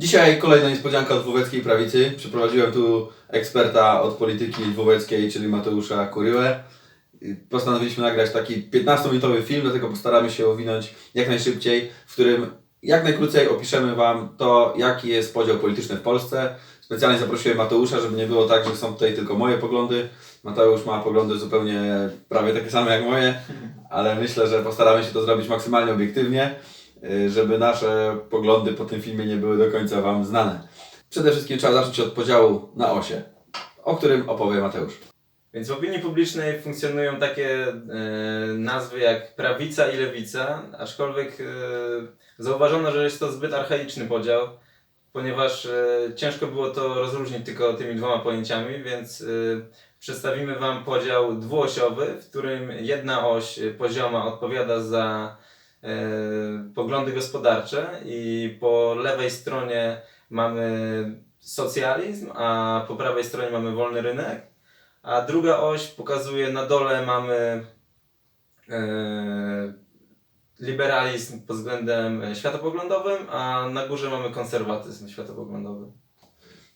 Dzisiaj kolejna niespodzianka od Dwóweckiej Prawicy. Przyprowadziłem tu eksperta od polityki dwóweckiej, czyli Mateusza Kuryłę. Postanowiliśmy nagrać taki 15-minutowy film, dlatego postaramy się owinąć jak najszybciej, w którym jak najkrócej opiszemy Wam to, jaki jest podział polityczny w Polsce. Specjalnie zaprosiłem Mateusza, żeby nie było tak, że są tutaj tylko moje poglądy. Mateusz ma poglądy zupełnie prawie takie same jak moje, ale myślę, że postaramy się to zrobić maksymalnie obiektywnie, żeby nasze poglądy po tym filmie nie były do końca Wam znane. Przede wszystkim trzeba zacząć od podziału na osie, o którym opowie Mateusz. Więc w opinii publicznej funkcjonują takie e, nazwy jak prawica i lewica, aczkolwiek e, zauważono, że jest to zbyt archaiczny podział, ponieważ e, ciężko było to rozróżnić tylko tymi dwoma pojęciami, więc e, przedstawimy Wam podział dwuosiowy, w którym jedna oś pozioma odpowiada za poglądy gospodarcze i po lewej stronie mamy socjalizm, a po prawej stronie mamy wolny rynek. A druga oś pokazuje na dole mamy e, liberalizm pod względem e, światopoglądowym, a na górze mamy konserwatyzm światopoglądowy.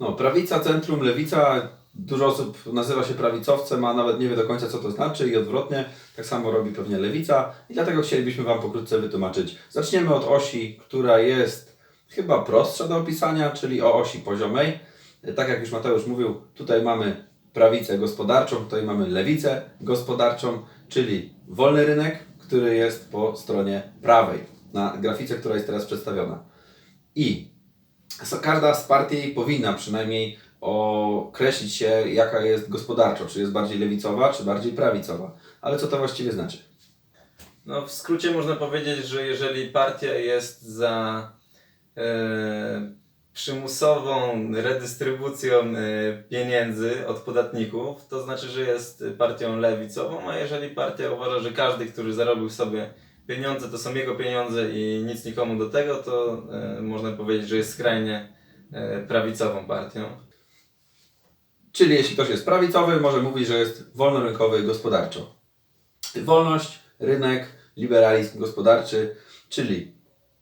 No, prawica, centrum, lewica. Dużo osób nazywa się prawicowcem, a nawet nie wie do końca co to znaczy i odwrotnie. Tak samo robi pewnie lewica i dlatego chcielibyśmy Wam pokrótce wytłumaczyć. Zaczniemy od osi, która jest chyba prostsza do opisania, czyli o osi poziomej. Tak jak już Mateusz mówił, tutaj mamy prawicę gospodarczą, tutaj mamy lewicę gospodarczą, czyli wolny rynek, który jest po stronie prawej na grafice, która jest teraz przedstawiona. I Każda z partii powinna przynajmniej określić się, jaka jest gospodarczo, czy jest bardziej lewicowa, czy bardziej prawicowa. Ale co to właściwie znaczy? No, w skrócie można powiedzieć, że jeżeli partia jest za e, przymusową redystrybucją e, pieniędzy od podatników, to znaczy, że jest partią lewicową, a jeżeli partia uważa, że każdy, który zarobił sobie pieniądze, to są jego pieniądze i nic nikomu do tego, to e, można powiedzieć, że jest skrajnie e, prawicową partią. Czyli jeśli ktoś jest prawicowy, może mówić, że jest wolnorynkowy gospodarczo. Wolność, rynek, liberalizm gospodarczy, czyli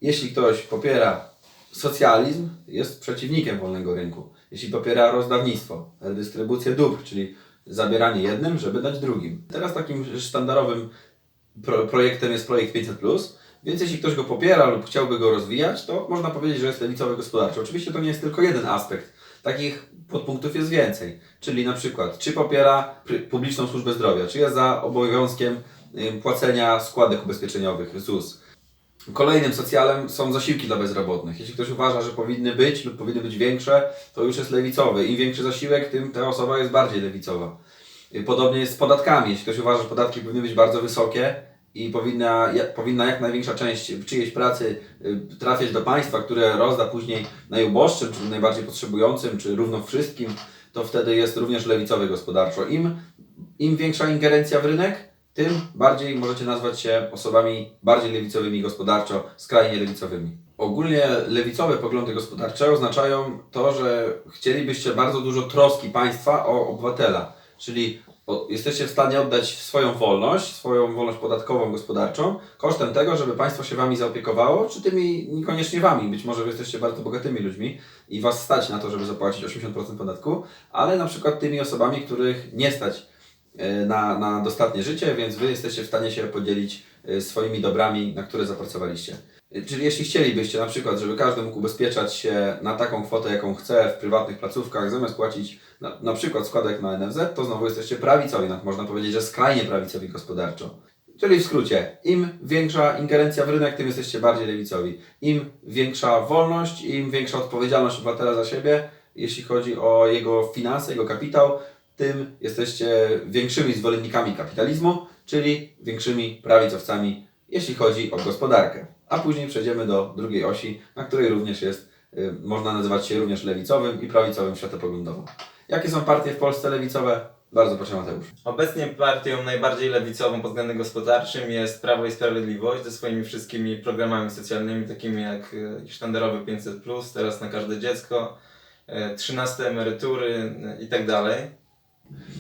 jeśli ktoś popiera socjalizm, jest przeciwnikiem wolnego rynku. Jeśli popiera rozdawnictwo, redystrybucję dóbr, czyli zabieranie jednym, żeby dać drugim. Teraz takim sztandarowym pro, projektem jest projekt 500+, więc jeśli ktoś go popiera lub chciałby go rozwijać, to można powiedzieć, że jest lewicowy gospodarczy. Oczywiście to nie jest tylko jeden aspekt. Takich podpunktów jest więcej. Czyli na przykład, czy popiera publiczną służbę zdrowia, czy jest za obowiązkiem płacenia składek ubezpieczeniowych ZUS. Kolejnym socjalem są zasiłki dla bezrobotnych. Jeśli ktoś uważa, że powinny być lub powinny być większe, to już jest lewicowy. Im większy zasiłek, tym ta osoba jest bardziej lewicowa. Podobnie jest z podatkami. Jeśli ktoś uważa, że podatki powinny być bardzo wysokie i powinna, powinna jak największa część czyjejś pracy y, trafiać do państwa, które rozda później najuboższym, czy najbardziej potrzebującym, czy równo wszystkim, to wtedy jest również lewicowy gospodarczo. Im, im większa ingerencja w rynek, tym bardziej możecie nazwać się osobami bardziej lewicowymi gospodarczo, skrajnie lewicowymi. Ogólnie lewicowe poglądy gospodarcze oznaczają to, że chcielibyście bardzo dużo troski państwa o obywatela. Czyli jesteście w stanie oddać swoją wolność, swoją wolność podatkową, gospodarczą, kosztem tego, żeby państwo się wami zaopiekowało, czy tymi niekoniecznie wami. Być może wy jesteście bardzo bogatymi ludźmi i was stać na to, żeby zapłacić 80% podatku, ale na przykład tymi osobami, których nie stać e, na, na dostatnie życie, więc wy jesteście w stanie się podzielić e, swoimi dobrami, na które zapracowaliście. Czyli jeśli chcielibyście na przykład, żeby każdy mógł ubezpieczać się na taką kwotę, jaką chce w prywatnych placówkach, zamiast płacić na, na przykład składek na NFZ, to znowu jesteście prawicowi, no, można powiedzieć, że skrajnie prawicowi gospodarczo. Czyli w skrócie, im większa ingerencja w rynek, tym jesteście bardziej lewicowi. Im większa wolność, im większa odpowiedzialność obywatela za siebie, jeśli chodzi o jego finanse, jego kapitał, tym jesteście większymi zwolennikami kapitalizmu, czyli większymi prawicowcami, jeśli chodzi o gospodarkę. A później przejdziemy do drugiej osi, na której również jest, y, można nazywać się również lewicowym i prawicowym światopoglądowo. Jakie są partie w Polsce lewicowe? Bardzo proszę Mateusz. Obecnie partią najbardziej lewicową pod względem gospodarczym jest Prawo i Sprawiedliwość ze swoimi wszystkimi programami socjalnymi, takimi jak e, sztandarowy 500, teraz na każde dziecko, e, 13 emerytury e, i tak dalej.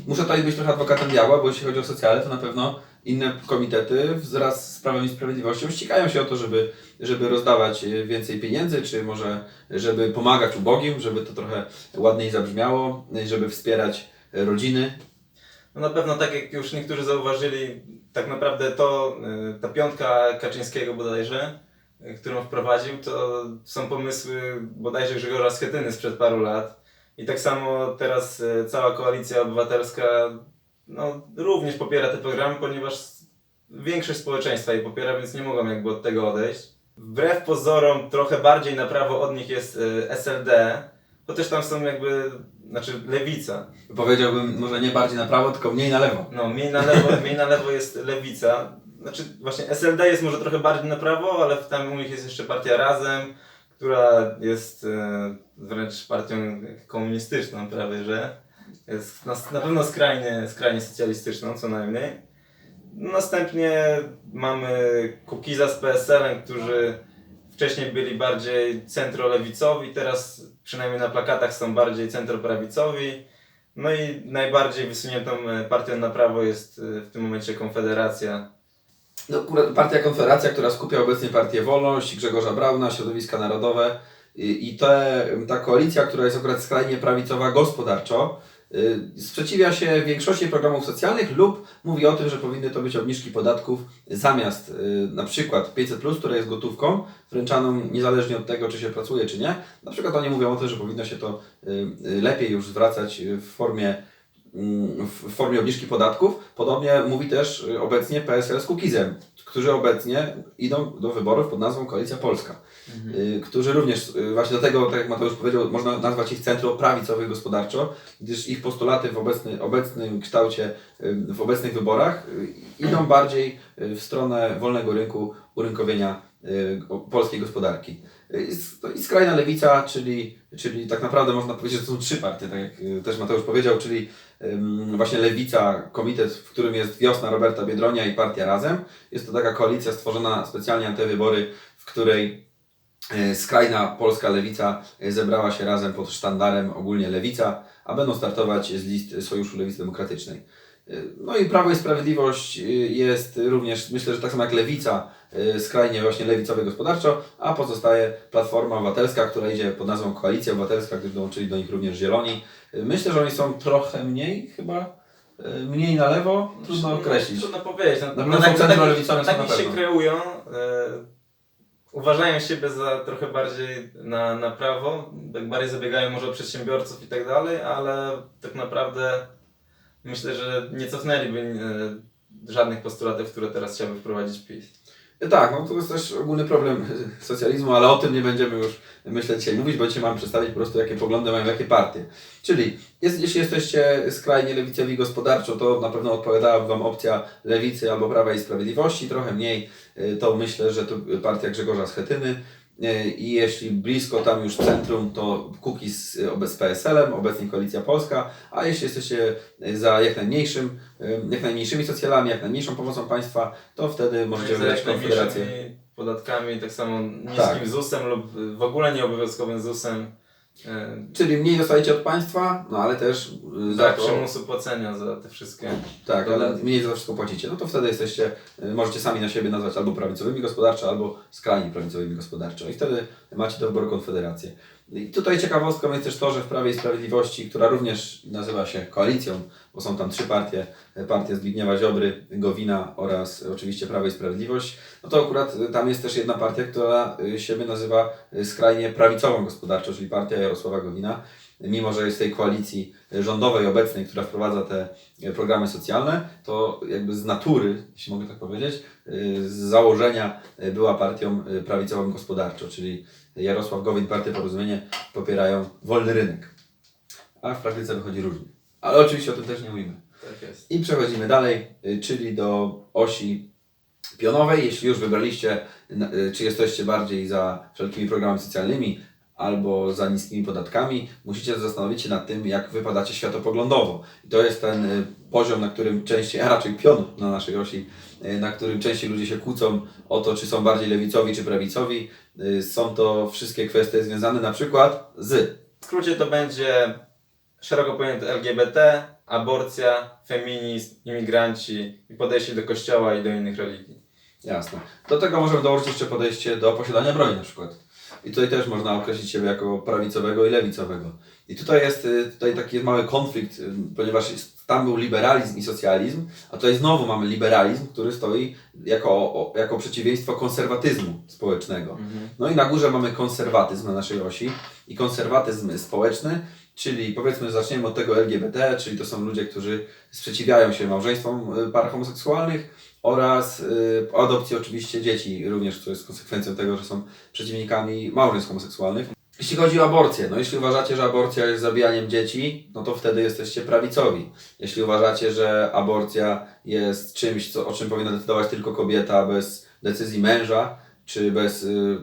Muszę tutaj być trochę adwokatem diabła, bo jeśli chodzi o socjale, to na pewno inne komitety wraz z Prawem i Sprawiedliwością ścigają się o to, żeby, żeby rozdawać e, więcej pieniędzy, czy może żeby pomagać ubogim, żeby to trochę ładniej zabrzmiało, e, żeby wspierać e, rodziny. No na pewno tak jak już niektórzy zauważyli, tak naprawdę to ta piątka Kaczyńskiego bodajże, którą wprowadził, to są pomysły bodajże Grzegorza Schetyny sprzed paru lat. I tak samo teraz cała koalicja obywatelska no, również popiera te programy, ponieważ większość społeczeństwa je popiera, więc nie mogą jakby od tego odejść. Wbrew pozorom trochę bardziej na prawo od nich jest y, SLD, chociaż tam są jakby, znaczy lewica. Powiedziałbym może nie bardziej na prawo, tylko mniej na lewo. No, mniej na lewo, mniej na lewo jest lewica. Znaczy, właśnie SLD jest może trochę bardziej na prawo, ale tam u nich jest jeszcze partia Razem, która jest e, wręcz partią komunistyczną prawie, że na, pewno skrajnie, skrajnie socjalistyczną co najmniej. Następnie mamy Kukiza z PSL-em, którzy wcześniej byli bardziej centrolewicowi, teraz przynajmniej na plakatach są bardziej centroprawicowi. No i najbardziej wysuniętą e, partią na prawo jest e, w tym momencie Konfederacja. No, partia Konfederacja, która skupia obecnie partię Wolność, Grzegorza Brauna, środowiska narodowe i, i te, ta koalicja, która jest akurat skrajnie prawicowa gospodarczo, sprzeciwia się większości programów socjalnych lub mówi o tym, że powinny to być obniżki podatków zamiast y, na przykład 500+, które jest gotówką, wręczaną niezależnie od tego, czy się pracuje, czy nie. Na przykład oni mówią o tym, że powinno się to y, y, lepiej już zwracać w formie mm, w formie obniżki podatków. Podobnie mówi też y, obecnie PSL z Kukizem, którzy obecnie idą do wyborów pod nazwą Koalicja Polska. Y, Którzy również, y, właśnie dlatego, tak jak Mateusz powiedział, można nazwać ich centrum prawicowych gospodarczo, gdyż ich postulaty w obecny, obecnym kształcie, y, w obecnych wyborach idą bardziej w stronę wolnego rynku, urynkowienia polskiej gospodarki. I skrajna lewica, czyli, czyli tak naprawdę można powiedzieć, że to są trzy partie, tak jak też Mateusz powiedział, czyli właśnie Lewica, komitet, w którym jest Wiosna Roberta Biedronia i Partia Razem. Jest to taka koalicja stworzona specjalnie na te wybory, w której y, skrajna polska lewica y, zebrała się razem pod sztandarem ogólnie Lewica, a będą startować z list Sojuszu Lewicy Demokratycznej. No i Prawo i Sprawiedliwość y, jest również, myślę, że tak samo jak Lewica, y, skrajnie właśnie lewicowy gospodarczo, a pozostaje Platforma Obywatelska, która idzie pod nazwą Koalicja Obywatelska, gdyż dołączyli do nich również Zieloni. Y, Myślę, że oni są trochę mniej chyba, mniej na lewo, trudno określić. Trudno powiedzieć. No, pewno są centrolewicowe, są tak na się pewno. kreują. E, uważają siebie za trochę bardziej na, na prawo, tak bardziej zabiegają może o przedsiębiorców i tak dalej, ale tak naprawdę myślę, że nie cofnęliby e, żadnych postulatów, które teraz chciałby wprowadzić PiS. Tak, no to jest też ogólny problem socjalizmu, ale o tym nie będziemy już myślę dzisiaj mówić, bo dzisiaj mam przedstawić po prostu jakie poglądy mają jakie partie. Czyli jest, jeśli jesteście skrajnie lewicowi gospodarczo, to na pewno odpowiadałaby Wam opcja lewicy albo Prawa i Sprawiedliwości, trochę mniej y, to myślę, że to partia Grzegorza Schetyny. Y, I jeśli blisko tam już centrum, to Kukiz z PSL-em, obecnie Koalicja Polska, a jeśli jesteście y, za jak najmniejszym, y, jak najmniejszymi socjalami, jak najmniejszą pomocą państwa, to wtedy możecie Za wybrać Konfederację. podatkami, tak samo niskim Tak. ZUS-em lub w ogóle nieobowiązkowym ZUS-em. E, Czyli mniej dostajecie od państwa, no ale też y, za Brak to, przymusu płacenia za te wszystkie. tak, ale mniej za wszystko płacicie. No to wtedy jesteście, y, możecie sami na siebie nazwać albo prawicowymi gospodarczo, albo skrajnie prawicowymi gospodarczo. I wtedy macie do wyboru Konfederację. I tutaj ciekawostką jest też to, że w Prawie i Sprawiedliwości, która również nazywa się koalicją, bo są tam trzy partie, partia Zbigniewa Ziobry, Gowina oraz oczywiście Prawo i Sprawiedliwość, no to akurat tam jest też jedna partia, która y, siebie nazywa y, skrajnie prawicową gospodarczo, czyli partia Jarosława Gowina. Mimo, że jest tej koalicji rządowej obecnej, która wprowadza te y, programy socjalne, to jakby z natury, jeśli mogę tak powiedzieć, z założenia była partią prawicową gospodarczo, czyli Jarosław Gowin, Partia Porozumienie popierają wolny rynek. A w praktyce wychodzi różnie. Ale oczywiście o tym też nie mówimy. Tak jest. I przechodzimy dalej, y, czyli do osi pionowej. Jeśli już wybraliście, y, czy jesteście bardziej za wszelkimi programami socjalnymi albo za niskimi podatkami, musicie zastanowić się nad tym, jak wypadacie światopoglądowo. I to jest ten y, poziom, na którym częściej, a raczej pion na naszej osi, na którym częściej ludzie się kłócą o to, czy są bardziej lewicowi, czy prawicowi. Są to wszystkie kwestie związane na przykład z W skrócie to będzie szeroko pojęte LGBT, aborcja, feminizm, imigranci i podejście do kościoła i do innych religii. Jasne. Do tego możemy dołożyć jeszcze podejście do posiadania broni na przykład. I tutaj też można określić siebie jako prawicowego i lewicowego. I tutaj jest y, tutaj taki mały konflikt, y, ponieważ tam był liberalizm i socjalizm, a tutaj znowu mamy liberalizm, który stoi jako, jako przeciwieństwo konserwatyzmu społecznego. No i na górze mamy konserwatyzm na naszej osi i konserwatyzm społeczny, czyli powiedzmy zaczniemy od tego LGBT, czyli to są ludzie, którzy sprzeciwiają się małżeństwom y, par homoseksualnych oraz y, adopcji oczywiście dzieci również, co jest konsekwencją tego, że są przeciwnikami małżeństw homoseksualnych. Jeśli chodzi o aborcję, no jeśli uważacie, że aborcja jest zabijaniem dzieci, no to wtedy jesteście prawicowi. Jeśli uważacie, że aborcja jest czymś, co, o czym powinna decydować tylko kobieta bez decyzji męża, czy bez y,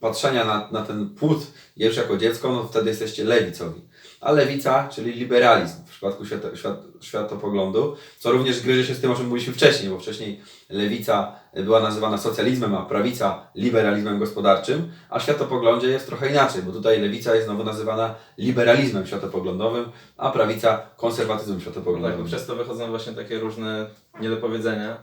patrzenia na, na ten płód już jako dziecko, no to wtedy jesteście lewicowi. A lewica, czyli liberalizm w przypadku świata, świat, światopoglądu, co również gryzie się z tym, o czym mówiliśmy wcześniej, bo wcześniej lewica była nazywana socjalizmem, a prawica liberalizmem gospodarczym, a w światopoglądzie jest trochę inaczej, bo tutaj lewica jest znowu nazywana liberalizmem światopoglądowym, a prawica konserwatyzmem Tak, światopoglądowym. bo przez to wychodzą właśnie takie różne niedopowiedzenia.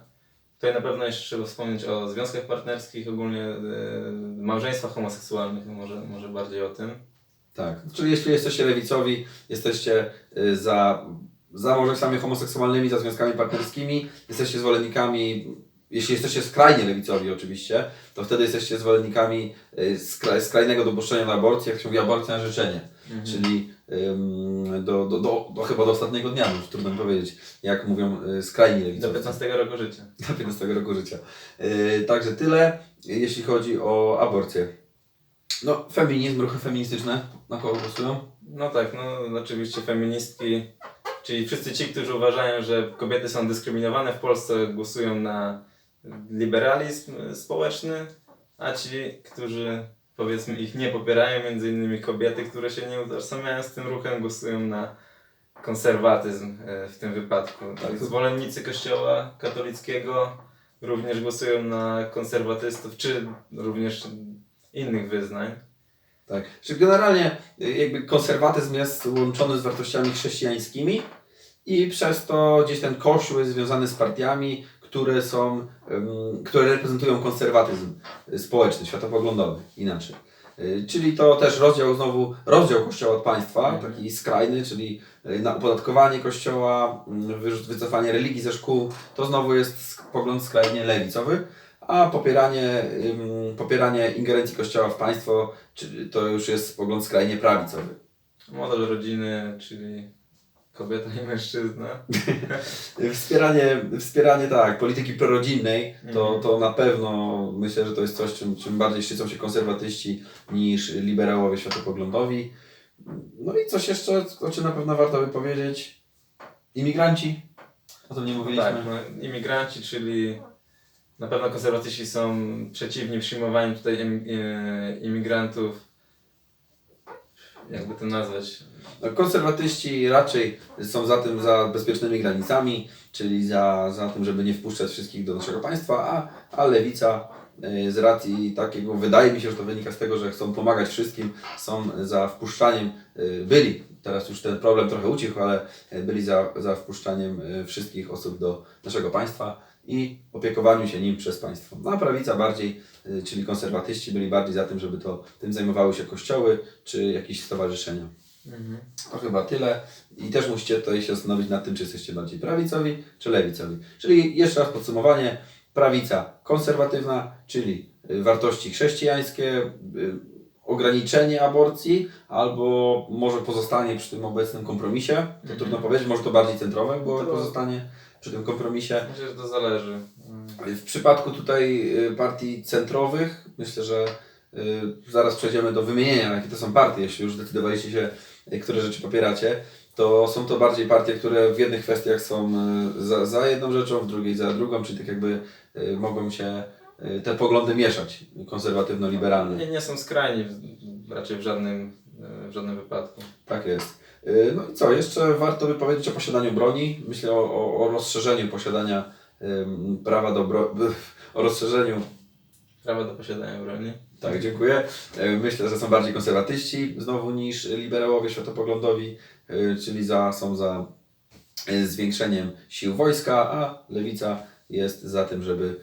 Tutaj na pewno jeszcze trzeba wspomnieć o związkach partnerskich, ogólnie yy, małżeństwach homoseksualnych, może, może bardziej o tym. Tak, czyli jeśli jesteście lewicowi, jesteście y, za, za małżeństwami homoseksualnymi, za związkami partnerskimi, jesteście zwolennikami, jeśli jesteście skrajnie lewicowi oczywiście, to wtedy jesteście zwolennikami y, skra, skrajnego dopuszczenia do aborcji, jak się mówi, aborcja na życzenie. Czyli ym, do, do, do, do chyba do ostatniego dnia, już trudno mi powiedzieć, jak mówią y, skrajni Do lewicowi. 15 roku życia. Do 15 roku życia. Także tyle, jeśli chodzi o aborcję. No, feminizm, ruchy feministyczne, na kogo głosują? No tak, no oczywiście feministki, czyli wszyscy ci, którzy uważają, że kobiety są dyskryminowane w Polsce, głosują na liberalizm społeczny, a ci, którzy powiedzmy ich nie popierają, między innymi kobiety, które się nie utożsamiają z tym ruchem, głosują na konserwatyzm y, w tym wypadku. Tak. Zwolennicy kościoła katolickiego również głosują na konserwatystów, czy również innych wyznań. Tak. Czyli generalnie y, jakby konserwatyzm jest łączony z wartościami chrześcijańskimi i przez to gdzieś ten kościół jest związany z partiami, które są, które reprezentują konserwatyzm y, społeczny, światopoglądowy, inaczej. Y, Czyli to też rozdział znowu, rozdział kościoła od państwa, Mhm. taki skrajny, czyli na opodatkowanie kościoła, wyrzu- wycofanie religii ze szkół, to znowu jest pogląd skrajnie lewicowy, a popieranie, popieranie ingerencji kościoła w państwo, to już jest pogląd skrajnie prawicowy. Model rodziny, czyli kobieta i mężczyzna. Wspieranie, wspieranie tak, polityki prorodzinnej, to, Mhm. to na pewno myślę, że to jest coś, czym, czym bardziej szczycą się konserwatyści niż liberałowie światopoglądowi. No i coś jeszcze, o czym na pewno warto by powiedzieć. Imigranci, o tym nie mówiliśmy. Tak, no, imigranci, czyli na pewno konserwatyści są przeciwni przyjmowaniu tutaj im, e, imigrantów. Jakby to nazwać? No, konserwatyści raczej są za tym, za bezpiecznymi granicami, czyli za, za tym, żeby nie wpuszczać wszystkich do naszego państwa, a, a lewica y, z racji takiego, wydaje mi się, że to wynika z tego, że chcą pomagać wszystkim, są za wpuszczaniem, y, byli, teraz już ten problem trochę ucichł, ale byli za, za wpuszczaniem wszystkich osób do naszego państwa i opiekowaniu się nim przez państwo. No a prawica bardziej, y, czyli konserwatyści byli bardziej za tym, żeby to tym zajmowały się kościoły czy jakieś stowarzyszenia. To chyba tyle. I też musicie tutaj się zastanowić nad tym, czy jesteście bardziej prawicowi, czy lewicowi. Czyli jeszcze raz podsumowanie. Prawica konserwatywna, czyli y, wartości chrześcijańskie, y, ograniczenie aborcji, albo może pozostanie przy tym obecnym kompromisie. To Mhm. trudno powiedzieć, może to bardziej centrowe było To- pozostanie przy tym kompromisie. Myślę, że to zależy. Mm. W przypadku tutaj y, partii centrowych, myślę, że y, zaraz przejdziemy do wymienienia, jakie to są partie, jeśli już zdecydowaliście się, y, które rzeczy popieracie, to są to bardziej partie, które w jednych kwestiach są za, za jedną rzeczą, w drugiej za drugą, czyli tak jakby mogą się te poglądy mieszać, konserwatywno-liberalne. Nie, nie są skrajni w, raczej w żadnym, e, w żadnym wypadku. Tak jest. Y, No i co, jeszcze warto by powiedzieć o posiadaniu broni. Myślę o, o, o rozszerzeniu posiadania ym, prawa do bro... o rozszerzeniu Prawo do posiadania broni. Tak, dziękuję. Myślę, że są bardziej konserwatyści znowu niż liberałowie światopoglądowi, czyli za, są za zwiększeniem sił wojska, a lewica jest za tym, żeby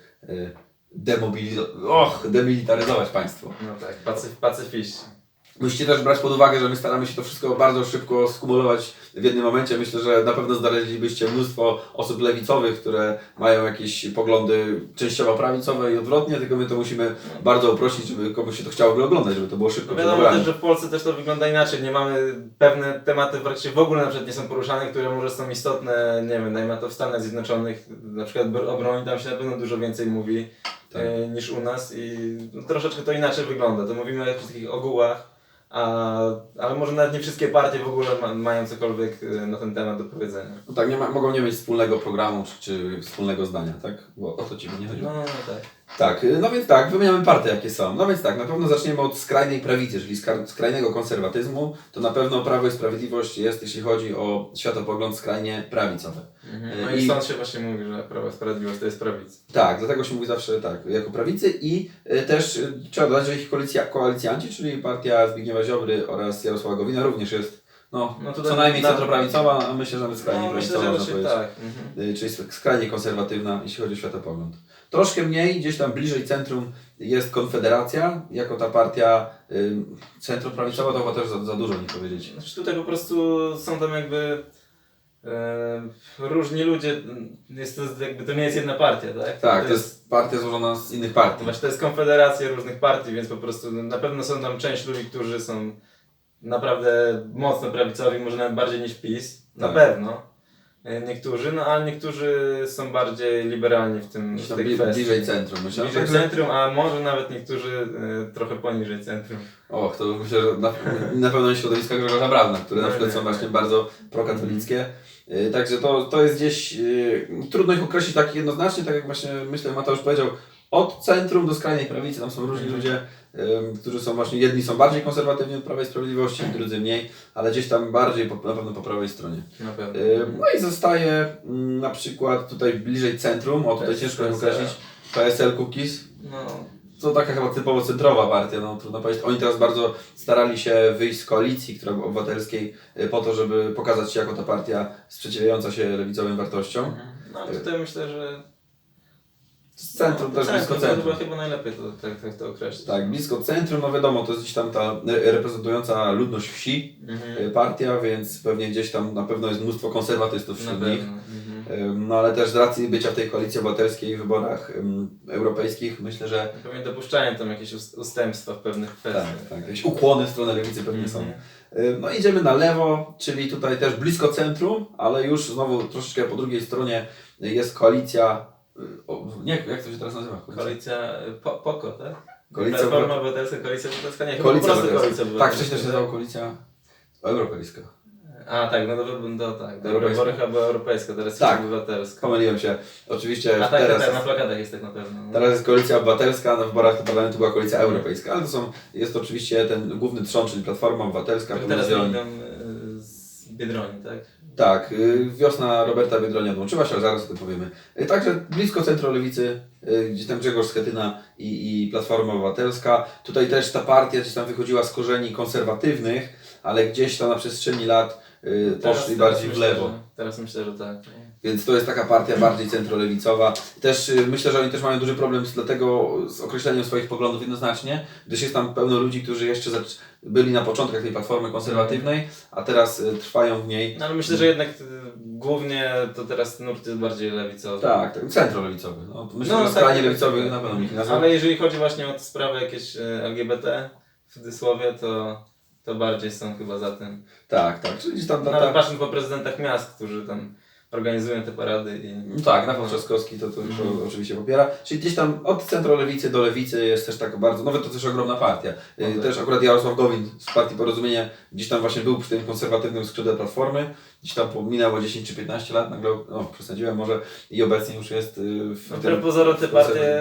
demobilizować, och, demilitaryzować państwo. No tak, pacyf, pacyfiści. Musicie też brać pod uwagę, że my staramy się to wszystko bardzo szybko skumulować w jednym momencie. Myślę, że na pewno znaleźlibyście mnóstwo osób lewicowych, które mają jakieś poglądy częściowo prawicowe i odwrotnie, tylko my to musimy bardzo uprościć, żeby komuś się to chciało oglądać, żeby to było szybko No wiadomo też, że w Polsce też to wygląda inaczej. Nie mamy pewne tematy w ogóle na przykład nie są poruszane, które może są istotne, nie wiem, dajmy to w Stanach Zjednoczonych, na przykład o broni tam się na pewno dużo więcej mówi Tak. e, niż u nas i no, troszeczkę to inaczej wygląda. To mówimy o takich ogółach, a, ale może nawet nie wszystkie partie w ogóle ma, mają cokolwiek e, na ten temat do powiedzenia. No tak, nie ma, mogą nie mieć wspólnego programu czy, czy wspólnego zdania, tak? Bo o to Ci nie chodziło. No, no tak. Tak, y, no więc tak, wymieniamy partie jakie są. No więc tak, na pewno zaczniemy od skrajnej prawicy, czyli skrajnego konserwatyzmu. To na pewno Prawo i Sprawiedliwość jest, jeśli chodzi o światopogląd, skrajnie prawicowy. Mhm. No I- i stąd się właśnie mówi, że Prawo i Sprawiedliwość to jest prawica. Tak, dlatego się mówi zawsze tak, jako prawicy i y, też y, trzeba dodać, że ich koalicja, koalicjanci, czyli partia Zbigniewa Ziobry oraz Jarosława Gowina również jest no, No co najmniej na- centroprawicowa, a myślę, że nawet skrajnie No, myślę, prawicowa, że można raczej powiedzieć. tak. Mhm. Y, czyli skrajnie konserwatywna, jeśli chodzi o światopogląd. Troszkę mniej, gdzieś tam bliżej centrum jest Konfederacja, jako ta partia y, centroprawicowa, to chyba też za, za dużo nie powiedzieć. Znaczy tutaj po prostu są tam jakby e, różni ludzie, jest to jakby to nie jest jedna partia, tak? Tak, to jest partia złożona z innych partii. Właśnie to jest konfederacja różnych partii, więc po prostu na pewno są tam część ludzi, którzy są naprawdę mocno prawicowi, może nawet bardziej niż PiS, na Tak. pewno. E, Niektórzy, no ale niektórzy są bardziej liberalni w tym w tej kwestii. bliżej centrum. Myślę, Bliżej Także- centrum, a może nawet niektórzy e, trochę poniżej centrum. Och, to myślę, że na, na pewno środowiska Grzegorza Brauna, które na No przykład nie, są nie. właśnie bardzo prokatolickie. Y, Także to, to jest gdzieś, y, trudno ich określić tak jednoznacznie, tak jak właśnie myślę Mateusz powiedział, od centrum do skrajnej prawicy, tam są różni Mhm. ludzie, którzy są właśnie, jedni są bardziej konserwatywni od Prawa i Sprawiedliwości, drudzy mniej, ale gdzieś tam bardziej po, na pewno po prawej stronie. No i zostaje ym, na przykład tutaj bliżej centrum, o tutaj PSL. ciężko ich określić, PSL Cookies, No, to taka chyba typowo centrowa partia, no trudno powiedzieć. Oni teraz bardzo starali się wyjść z koalicji która, obywatelskiej y, po to, żeby pokazać się jako ta partia sprzeciwiająca się lewicowym wartościom. no ale tutaj myślę, że Z centrum, też blisko centrum. chyba, chyba najlepiej to, tak, tak to określić. Tak, blisko centrum, no wiadomo, to jest gdzieś tam ta y, reprezentująca ludność wsi Mhm. y, partia, więc pewnie gdzieś tam na pewno jest mnóstwo konserwatystów wśród nich. Mhm. No ale też z racji bycia w tej koalicji obywatelskiej w wyborach europejskich, myślę, że Pewnie dopuszczają tam jakieś ust- ustępstwa w pewnych kwestiach. tak, tak, jakieś ukłony w stronę lewicy pewnie są. Mhm. Y, No idziemy na lewo, czyli tutaj też blisko centrum, ale już znowu troszeczkę po drugiej stronie jest koalicja. O, nie, jak to się teraz nazywa? Koalicja y, po, POKO, tak? Koalicja Platforma Obywatel- Obywatelska, Koalicja Obywatelska, nie, Koalicja po. Koalicja Tak, wcześniej się nazywa koalicja europejska. A tak, no to, to tak, do Europejska. wybory chyba europejska, teraz Tak. jest obywatelska. Pomyliłem się. Oczywiście A tak, teraz, tak, na plakatach jest tak na pewno. no. teraz jest koalicja obywatelska, na wyborach do parlamentu była koalicja europejska, ale to są, jest oczywiście ten główny trzon, czyli Platforma Obywatelska. Teraz Zieloni. y, z Biedronii, tak? Tak, y, wiosna Roberta Biedronia odłączyła się, ale zaraz o tym powiemy. Y, Także blisko centrum lewicy, y, gdzie tam Grzegorz Schetyna i, i Platforma Obywatelska. Tutaj też ta partia gdzieś tam wychodziła z korzeni konserwatywnych, ale gdzieś tam na przestrzeni lat Teraz- poszli teraz bardziej w myślę, lewo. Że, teraz myślę, że tak. Więc to jest taka partia bardziej centrolewicowa. Też y, myślę, że oni też mają duży problem z, dlatego z określeniem swoich poglądów jednoznacznie, gdyż jest tam pełno ludzi, którzy jeszcze byli na początkach tej platformy konserwatywnej, a teraz y, trwają w niej. No ale myślę, że jednak y, głównie to teraz nurt jest bardziej lewicowy. Tak, tak centrolewicowy. No, myślę, No, że tak, skrajnie lewicowy tak. na pewno ich. Ale jeżeli chodzi właśnie o sprawy jakieś LGBT w cudzysłowie, to, to bardziej są chyba za tym. Tak, tak, czyli tam... Ta, Nawet patrząc po prezydentach miast, którzy tam organizują te parady i... no tak, Rafał Trzaskowski to, to, Mhm. to oczywiście popiera. Czyli gdzieś tam od centrolewicy do lewicy jest też tak bardzo, nawet to też ogromna partia. No tak. Też akurat Jarosław Gowin z partii Porozumienia gdzieś tam właśnie był przy tym konserwatywnym skrzydle Platformy. Gdzieś tam minęło 10 czy 15 lat, nagle, no przesadziłem może i obecnie już jest y, w No, tym- pozorom te partie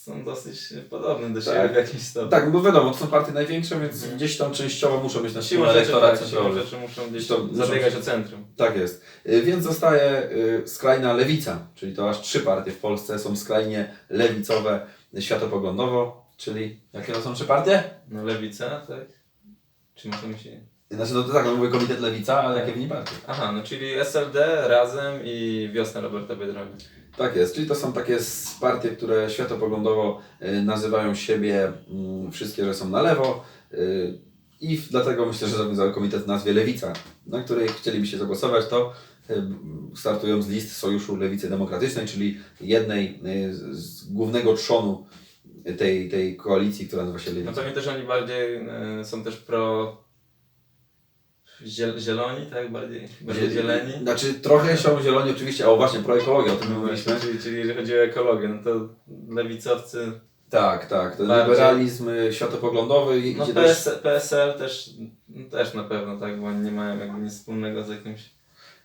są dosyć podobne do siebie Tak. w jakimś stopniu. Tak, bo wiadomo, to są partie największe, więc Mhm. gdzieś tam częściowo muszą mieć na Siłą siłę rzeczy, elektorat tak, siłą centrowy. rzeczy muszą gdzieś To zabiegać o centrum. Tak jest. Y, Więc zostaje y, skrajna lewica, czyli to aż trzy partie w Polsce są skrajnie lewicowe światopoglądowo, Czyli jakie to są trzy partie? No lewica, tak? Czy możemy się... Znaczy, no to tak, no mówię Komitet Lewica, ale jakie w niej partie? Aha, no czyli SLD, Razem i Wiosna Roberta Biedronia. Tak jest, czyli to są takie partie, które światopoglądowo y, nazywają siebie mm, wszystkie, że są na lewo y, i dlatego myślę, że zawiązały komitet w nazwie Lewica, na której chcielibyście zagłosować, to y, startują z list Sojuszu Lewicy Demokratycznej, czyli jednej z, głównego trzonu tej, tej koalicji, która nazywa się No Lewica. pewnie też oni bardziej e, są też pro... Ziel, zieloni, tak? Bardziej, bardziej zieleni. Znaczy trochę są zieloni oczywiście, o właśnie proekologia, o tym No mówiliśmy. czyli, czyli jeżeli chodzi o ekologię, no to lewicowcy... Tak, tak, ten Bardziej- liberalizm y, światopoglądowy i No idzie też... PS, PSL też, no też na pewno, tak? Bo oni nie mają jakby nic wspólnego z jakimś...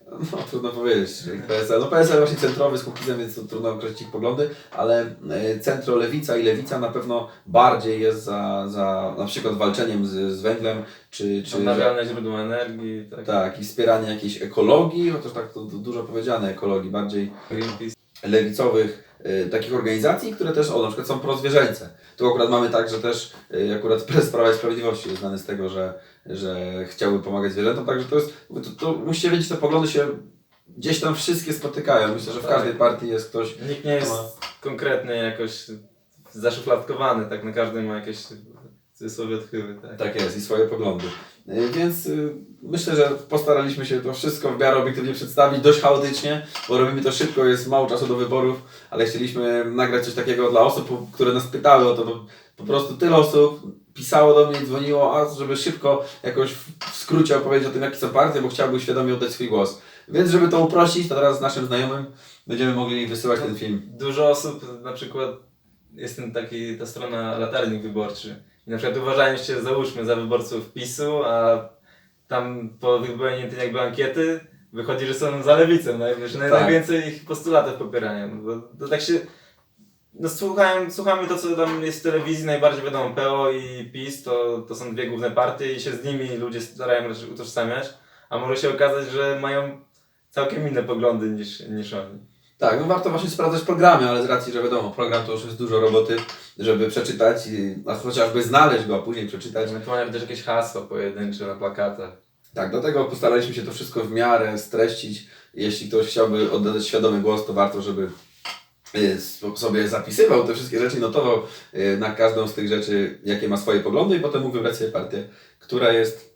No trudno powiedzieć, PSL. No PSL właśnie centrowy z Kukizem, więc trudno określić ich poglądy, ale e, centro lewica i lewica na pewno bardziej jest za, za na przykład walczeniem z, z węglem, czy, czy Odnawialne źródła energii, tak? tak, i wspieranie jakiejś ekologii, chociaż tak to, dużo powiedziane ekologii, bardziej Greenpeace. lewicowych e, takich organizacji, które też, o na przykład są prozwierzęce. Tu akurat mamy tak, że też e, akurat Prawa i Sprawiedliwości jest znany z tego, że, że chciałby pomagać zwierzętom, także to jest, to, to musicie wiedzieć, te poglądy się gdzieś tam wszystkie spotykają. Myślę, że w Tak. każdej partii jest ktoś, Nikt nie jest Ma- konkretnie jakoś zaszufladkowany, tak? Na każdym ma jakieś cudzysłowie odchyły, tak? tak jest, i swoje poglądy. E, Więc y, myślę, że postaraliśmy się to wszystko w miarę obiektywnie przedstawić, dość chaotycznie, bo robimy to szybko, jest mało czasu do wyborów, ale chcieliśmy nagrać coś takiego dla osób, które nas pytały o to, bo po prostu tyle osób pisało do mnie dzwoniło, a żeby szybko jakoś w skrócie opowiedzieć o tym, jakie są partie, bo chciałby świadomie oddać swój głos. Więc żeby to uprościć, to teraz z naszym znajomym będziemy mogli wysyłać ten film. Dużo osób, na przykład jest ten taki, ta strona latarnik wyborczy. I na przykład uważają się, załóżmy, za wyborców PiSu, a tam po wypełnieniu tej jakby ankiety wychodzi, że są za lewicą, Tak. najwięcej ich postulatów popierają. Bo to tak się... No słuchałem, słuchamy to, co tam jest w telewizji, najbardziej wiadomo, PO i PiS, to, to są dwie główne partie i się z nimi ludzie starają utożsamiać, a może się okazać, że mają całkiem inne poglądy niż, niż oni. Tak, no warto właśnie sprawdzać programy, ale z racji, że wiadomo, program to już jest dużo roboty, żeby przeczytać, i- a chociażby znaleźć go, a później przeczytać. Ewentualnie też jakieś hasła pojedyncze na plakatach. Tak, dlatego postaraliśmy się to wszystko w miarę streścić. Jeśli ktoś chciałby oddać świadomy głos, to warto, żeby sobie zapisywał te wszystkie rzeczy, notował y, na każdą z tych rzeczy, jakie ma swoje poglądy i potem mógł wybrać sobie partię, która jest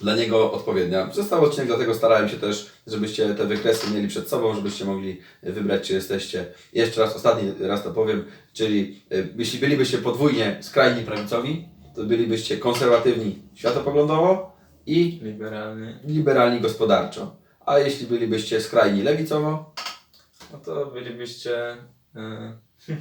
dla niego odpowiednia. Został odcinek, dlatego starałem się też, żebyście te wykresy mieli przed sobą, żebyście mogli wybrać, czy jesteście, jeszcze raz, ostatni raz to powiem, czyli y, jeśli bylibyście podwójnie skrajni prawicowi, to bylibyście konserwatywni światopoglądowo i Liberalnie. liberalni gospodarczo. A jeśli bylibyście skrajni lewicowo, No to bylibyście... Y,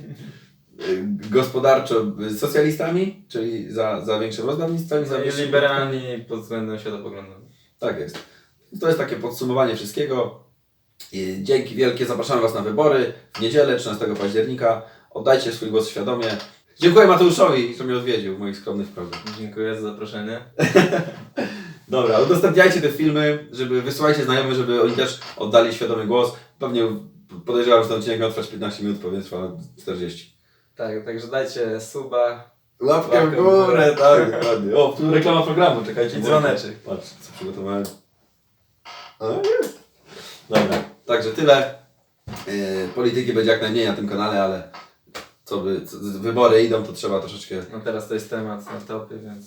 gospodarczo socjalistami, czyli za, za i za no i liberalni pod względem światopoglądowym. Tak jest. To jest takie podsumowanie wszystkiego. Dzięki wielkie, zapraszamy Was na wybory w niedzielę 13 października. Oddajcie swój głos świadomie. Dziękuję Mateuszowi, że mnie odwiedził w moich skromnych progach. Dziękuję za zaproszenie. Dobra, udostępniajcie te filmy, żeby wysyłajcie znajomych, żeby oni też oddali świadomy głos. Pewnie podejrzewam, że ten odcinek miał trwać 15 minut, powiem trwa 40. Tak, także dajcie suba Łapkę w górę, tak, dokładnie. O, tu reklama programu, czekajcie. i dzwoneczek. Patrz, co przygotowałem. A, jest. Dobra, także tyle. Yy, polityki będzie jak najmniej na tym kanale, ale co by, co, wybory idą, to trzeba troszeczkę No teraz to jest temat na topie, więc...